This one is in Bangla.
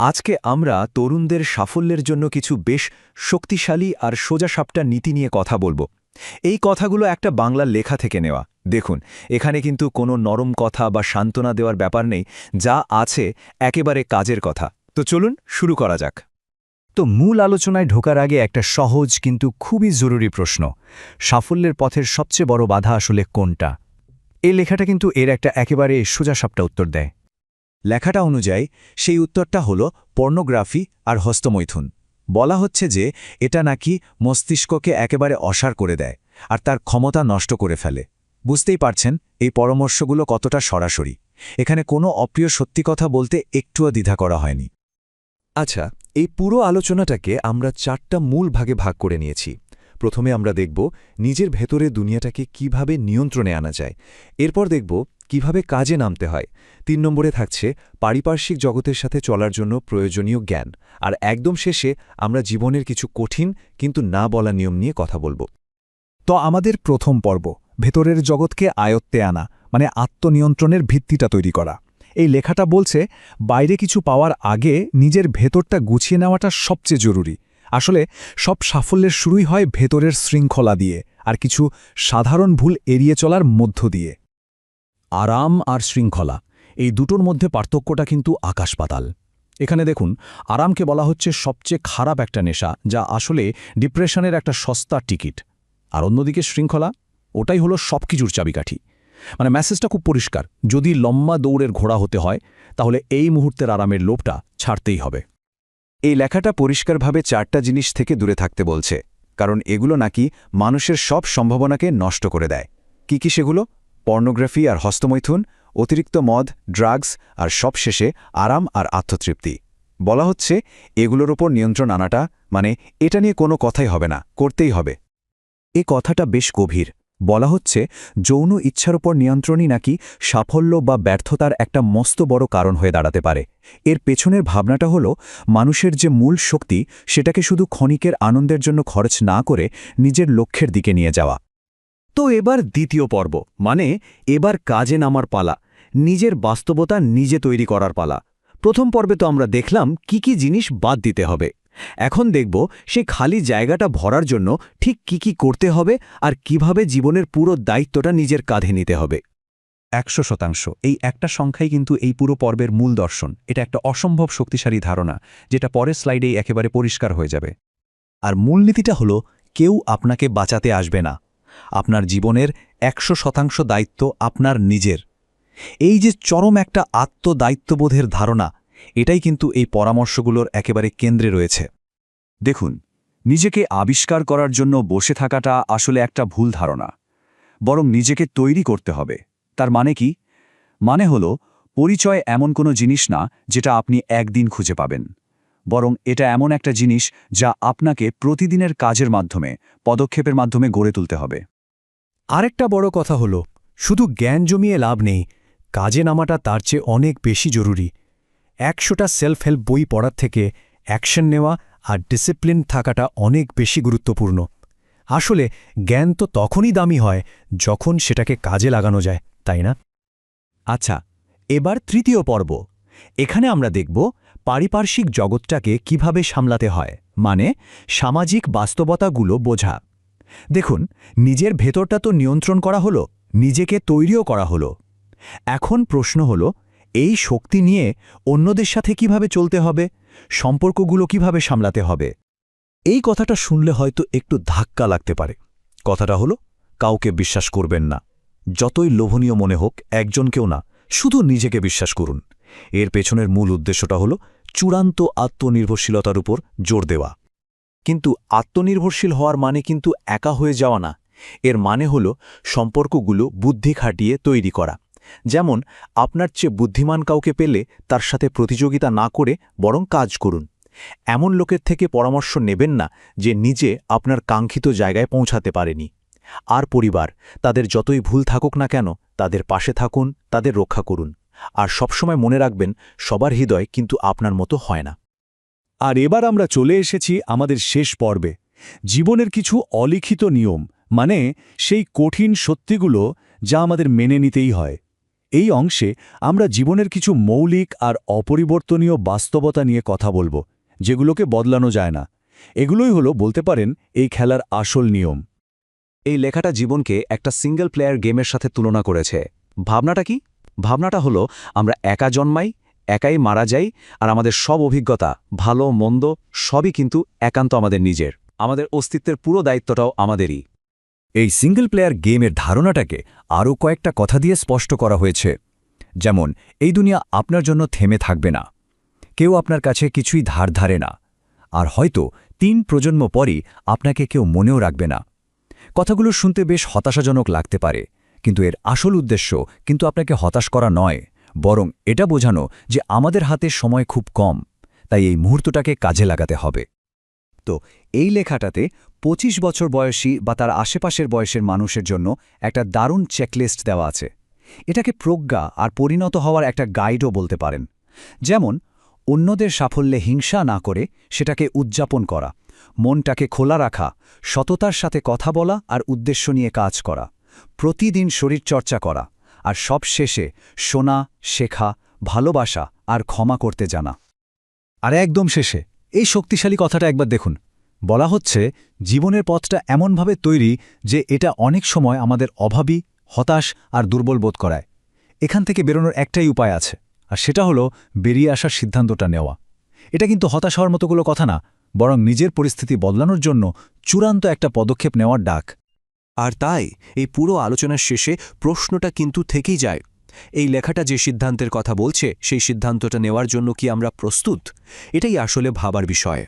আজকে আমরা তরুণদের সাফল্যের জন্য কিছু বেশ শক্তিশালী আর সোজাসাপটা নীতি নিয়ে কথা বলব। এই কথাগুলো একটা বাংলা লেখা থেকে নেওয়া। দেখুন, এখানে কিন্তু কোনো নরম কথা বা সান্ত্বনা দেওয়ার ব্যাপার নেই, যা আছে একেবারে কাজের কথা। তো চলুন শুরু করা যাক। তো মূল আলোচনায় ঢোকার আগে একটা সহজ কিন্তু খুবই জরুরি প্রশ্ন। সাফল্যের পথের সবচেয়ে বড় বাধা আসলে কোনটা? এই লেখাটা কিন্তু এর একটা একেবারে সোজাসাপটা উত্তর দেয়। লেখাটা অনুযায়ী, সেই উত্তরটা হল পর্নোগ্রাফি আর হস্তমৈথুন। বলা হচ্ছে যে, এটা নাকি মস্তিষ্ককে একেবারে অসার করে দেয় আর তার ক্ষমতা নষ্ট করে ফেলে। বুঝতেই পারছেন এই পরামর্শগুলো কতটা সরাসরি। এখানে কোনো অপ্রিয় সত্যি কথা বলতে একটুও দ্বিধা করা হয়নি। আচ্ছা এই পুরো আলোচনাটাকে আমরা চারটা মূল ভাগে ভাগ করে নিয়েছি। প্রথমে আমরা দেখব নিজের ভেতরে দুনিয়াটাকে কীভাবে নিয়ন্ত্রণে আনা যায়। এরপর দেখব কীভাবে কাজে নামতে হয়। তিন নম্বরে থাকছে পারিপার্শ্বিক জগতের সাথে চলার জন্য প্রয়োজনীয় জ্ঞান। আর একদম শেষে আমরা জীবনের কিছু কঠিন কিন্তু না বলা নিয়ম নিয়ে কথা বলব। তো আমাদের প্রথম পর্ব, ভেতরের জগৎকে আয়ত্তে আনা মানে আত্মনিয়ন্ত্রণের ভিত্তিটা তৈরি করা। এই লেখাটা বলছে, বাইরে কিছু পাওয়ার আগে নিজের ভেতরটা গুছিয়ে নেওয়াটা সবচেয়ে জরুরি। আসলে সব সাফল্যের শুরুই হয় ভেতরের শৃঙ্খলা দিয়ে আর কিছু সাধারণ ভুল এড়িয়ে চলার মধ্য দিয়ে। আরাম আর শৃঙ্খলা, এই দুটোর মধ্যে পার্থক্যটা কিন্তু আকাশ পাতাল। এখানে দেখুন, আরামকে বলা হচ্ছে সবচেয়ে খারাপ একটা নেশা, যা আসলে ডিপ্রেশনের একটা সস্তা টিকিট। আর অন্যদিকে শৃঙ্খলা, ওটাই হলো সব কিছুর চাবিকাঠি। মানে মেসেজটা খুব পরিষ্কার, যদি লম্বা দৌড়ের ঘোড়া হতে হয়, তাহলে এই মুহূর্তের আরামের লোভটা ছাড়তেই হবে। এই লেখাটা পরিষ্কারভাবে চারটা জিনিস থেকে দূরে থাকতে বলছে, কারণ এগুলো নাকি মানুষের সব সম্ভাবনাকে নষ্ট করে দেয়। কি কি সেগুলো? পর্নোগ্রাফি আর হস্তমৈথুন, অতিরিক্ত মদ, ড্রাগস আর সবশেষে আরাম আর আত্মতৃপ্তি। বলা হচ্ছে, এগুলোর ওপর নিয়ন্ত্রণ আনাটা মানে এটা নিয়ে কোনো কথাই হবে না, করতেই হবে। এ কথাটা বেশ গভীর। বলা হচ্ছে, যৌন ইচ্ছার ওপর নিয়ন্ত্রণই নাকি সাফল্য বা ব্যর্থতার একটা মস্ত বড় কারণ হয়ে দাঁড়াতে পারে। এর পেছনের ভাবনাটা হল, মানুষের যে মূল শক্তি, সেটাকে শুধু ক্ষণিকের আনন্দের জন্য খরচ না করে নিজের লক্ষ্যের দিকে নিয়ে যাওয়া। তো এবার দ্বিতীয় পর্ব মানে এবার কাজে নামার পালা, নিজের বাস্তবতা নিজে তৈরি করার পালা। প্রথম পর্বে তো আমরা দেখলাম কি কি জিনিস বাদ দিতে হবে। এখন দেখব সেই খালি জায়গাটা ভরার জন্য ঠিক কি কি করতে হবে আর কীভাবে জীবনের পুরো দায়িত্বটা নিজের কাঁধে নিতে হবে। একশো শতাংশ, এই একটা সংখ্যাই কিন্তু এই পুরো পর্বের মূল দর্শন। এটা একটা অসম্ভব শক্তিশালী ধারণা, যেটা পরের স্লাইডেই একেবারে পরিষ্কার হয়ে যাবে। আর মূলনীতিটা হলো, কেউ আপনাকে বাঁচাতে আসবে না। আপনার জীবনের একশো শতাংশ দায়িত্ব আপনার নিজের। এই যে চরম একটা আত্মদায়িত্ববোধের ধারণা এটাই কিন্তু এই পরামর্শগুলোর একেবারে কেন্দ্রে রয়েছে। দেখুন, নিজেকে আবিষ্কার করার জন্য বসে থাকাটা আসলে একটা ভুল ধারণা। বরং নিজেকে তৈরি করতে হবে। তার মানে কি? মানে হল, পরিচয় এমন কোনো জিনিস না যেটা আপনি একদিন খুঁজে পাবেন। বরং এটা এমন একটা জিনিস যা আপনাকে প্রতিদিনের কাজের মাধ্যমে, পদক্ষেপের মাধ্যমে গড়ে তুলতে হবে। আরেকটা বড় কথা হলো, শুধু জ্ঞান জমিয়ে লাভ নেই, কাজে নামাটা তার চেয়ে অনেক বেশি জরুরি। একশোটা সেলফ হেল্প বই পড়ার থেকে অ্যাকশন নেওয়া আর ডিসিপ্লিন থাকাটা অনেক বেশি গুরুত্বপূর্ণ। আসলে, জ্ঞান তো তখনই দামি হয় যখন সেটাকে কাজে লাগানো যায়, তাই না? আচ্ছা এবার তৃতীয় পর্ব। এখানে আমরা দেখব পারিপার্শ্বিক জগৎটাকে কীভাবে সামলাতে হয় মানে সামাজিক বাস্তবতাগুলো বোঝা। দেখুন, নিজের ভেতরটা তো নিয়ন্ত্রণ করা হলো, নিজেকে তৈরিও করা হলো। এখন প্রশ্ন হলো এই শক্তি নিয়ে অন্যদের সাথে কীভাবে চলতে হবে, সম্পর্কগুলো কীভাবে সামলাতে হবে? এই কথাটা শুনলে হয়তো একটু ধাক্কা লাগতে পারে। কথাটা হলো, কাউকে বিশ্বাস করবেন না। যতই লোভনীয় মনে হোক একজনকেও না, শুধু নিজেকে বিশ্বাস করুন। এর পেছনের মূল উদ্দেশ্যটা হল, চূড়ান্ত আত্মনির্ভরশীলতার উপর জোর দেওয়া। কিন্তু আত্মনির্ভরশীল হওয়ার মানে কিন্তু একা হয়ে যাওয়া না। এর মানে হল, সম্পর্কগুলো বুদ্ধি খাটিয়ে তৈরি করা। যেমন, আপনার চেয়ে বুদ্ধিমান কাউকে পেলে তার সাথে প্রতিযোগিতা না করে বরং কাজ করুন। এমন লোকের থেকে পরামর্শ নেবেন না যে নিজে আপনার কাঙ্ক্ষিত জায়গায় পৌঁছাতে পারেনি। আর পরিবার, তাদের যতই ভুল থাকুক না কেন, তাদের পাশে থাকুন, তাদের রক্ষা করুন। আর সবসময় মনে রাখবেন, সবার হৃদয় কিন্তু আপনার মতো হয় না। আর এবার আমরা চলে এসেছি আমাদের শেষ পর্বে। জীবনের কিছু অলিখিত নিয়ম মানে সেই কঠিন সত্যিগুলো যা আমাদের মেনে নিতেই হয়। এই অংশে আমরা জীবনের কিছু মৌলিক আর অপরিবর্তনীয় বাস্তবতা নিয়ে কথা বলব, যেগুলোকে বদলানো যায় না। এগুলোই হলো, বলতে পারেন, এই খেলার আসল নিয়ম। এই লেখাটা জীবনকে একটা সিঙ্গল প্লেয়ার গেমের সাথে তুলনা করেছে। ভাবনাটা কি? ভাবনাটা হলো, আমরা একা জন্মাই, একাই মারা যাই, আর আমাদের সব অভিজ্ঞতা, ভালো, মন্দ, সবই কিন্তু একান্ত আমাদের নিজের। আমাদের অস্তিত্বের পুরো দায়িত্বটাও আমাদেরই। এই সিঙ্গল প্লেয়ার গেমের ধারণাটাকে আরও কয়েকটা কথা দিয়ে স্পষ্ট করা হয়েছে। যেমন, এই দুনিয়া আপনার জন্য থেমে থাকবে না। কেউ আপনার কাছে কিছুই ধার ধারে না। আর হয়তো তিন প্রজন্ম পরই আপনাকে কেউ মনেও রাখবে না। কথাগুলো শুনতে বেশ হতাশাজনক লাগতে পারে, কিন্তু এর আসল উদ্দেশ্য কিন্তু আপনাকে হতাশ করা নয়, বরং এটা বোঝানো যে আমাদের হাতে সময় খুব কম, তাই এই মুহূর্তটাকে কাজে লাগাতে হবে। তো এই লেখাটাতে ২৫ বছর বয়সী বা তার আশেপাশের বয়সের মানুষের জন্য একটা দারুণ চেকলিস্ট দেওয়া আছে। এটাকে প্রজ্ঞা আর পরিণত হওয়ার একটা গাইডও বলতে পারেন। যেমন, অন্যদের সাফল্যে হিংসা না করে সেটাকে উদযাপন করা, মনটাকে খোলা রাখা, সততার সাথে কথা বলা আর উদ্দেশ্য নিয়ে কাজ করা, প্রতিদিন শরীরচর্চা করা, আর সব শেষে শোনা, শেখা, ভালোবাসা আর ক্ষমা করতে জানা। আর একদম শেষে এই শক্তিশালী কথাটা একবার দেখুন। বলা হচ্ছে, জীবনের পথটা এমনভাবে তৈরি যে এটা অনেক সময় আমাদের অভাবী, হতাশ আর দুর্বল বোধ করায়। এখান থেকে বেরোনোর একটাই উপায় আছে, আর সেটা হলো বেরিয়ে আসার সিদ্ধান্তটা নেওয়া। এটা কিন্তু হতাশ হওয়ার মতো কোনো কথা না, বরং নিজের পরিস্থিতি বদলানোর জন্য চূড়ান্ত একটা পদক্ষেপ নেওয়ার ডাক। আর তাই, এই পুরো আলোচনার শেষে প্রশ্নটা কিন্তু থেকেই যায় এই লেখাটা যে সিদ্ধান্তের কথা বলছে, সেই সিদ্ধান্তটা নেওয়ার জন্য কি আমরা প্রস্তুত? এটাই আসলে ভাবার বিষয়।